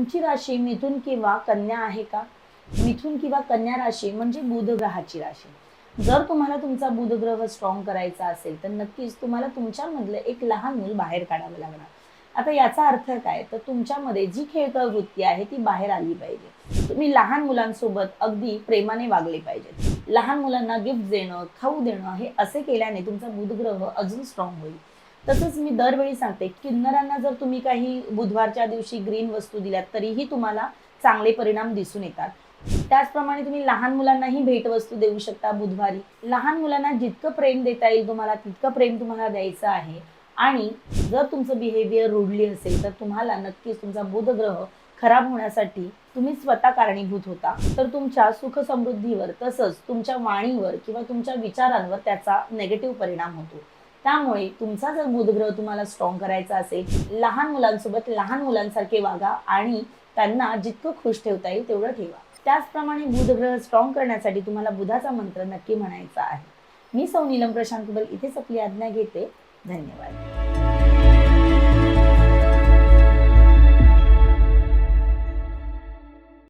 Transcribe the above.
तुमची राशी मिथुन किंवा कन्या आहे का? मिथुन किंवा कन्या राशी म्हणजे बुध ग्रहाची राशी. जर तुम्हाला तुमचा बुध ग्रह स्ट्रॉंग करायचा असेल तर नक्कीच तुम्हाला तुमच्यामधलं एक लहान मूल बाहेर काढावं लागणार. आता याचा अर्थ काय? तर तुमच्यामध्ये जी खेळकळ वृत्ती आहे ती बाहेर आली पाहिजे. तुम्ही लहान मुलांसोबत अगदी प्रेमाने वागले पाहिजेत. लहान मुलांना गिफ्ट देणं खाऊ देणं हे असे केल्याने तुमचा बुधग्रह अजून स्ट्रॉंग होईल. तसंच मी दरवेळी सांगते किन्नरांना जर तुम्ही काही बुधवारच्या दिवशी ग्रीन वस्तू दिल्यात तरीही तुम्हाला चांगले परिणाम दिसून येतात. त्याचप्रमाणे तुम्ही लहान मुलांनाही भेटवस्तू देऊ शकता बुधवारी. लहान मुलांना जितकं प्रेम देता येईल तुम्हाला तितकं प्रेम तुम्हाला द्यायचं आहे. आणि जर तुमचं बिहेवियर रुडली असेल तर तुम्हाला नक्कीच तुमचा बुधग्रह खराब होण्यासाठी तुम्ही स्वतः कारणीभूत होता. तर तुमच्या सुख समृद्धीवर तसंच तुमच्या वाणीवर किंवा तुमच्या विचारांवर त्याचा नेगेटिव्ह परिणाम होतो. त्यामुळे तुमचा जर बुधग्रह तुम्हाला स्ट्रॉंग करायचा असेल लहान मुलांसोबत लहान मुलांसारखे वागा आणि त्यांना जितकं खुश ठेवता येईल तेवढं ठेवा. त्याचप्रमाणे बुधग्रह स्ट्रॉंग करण्यासाठी तुम्हाला बुधाचा मंत्र नक्की म्हणायचा आहे. मी सौ नीलम प्रशांत कुबल इथेच आपली आज्ञा घेते. धन्यवाद.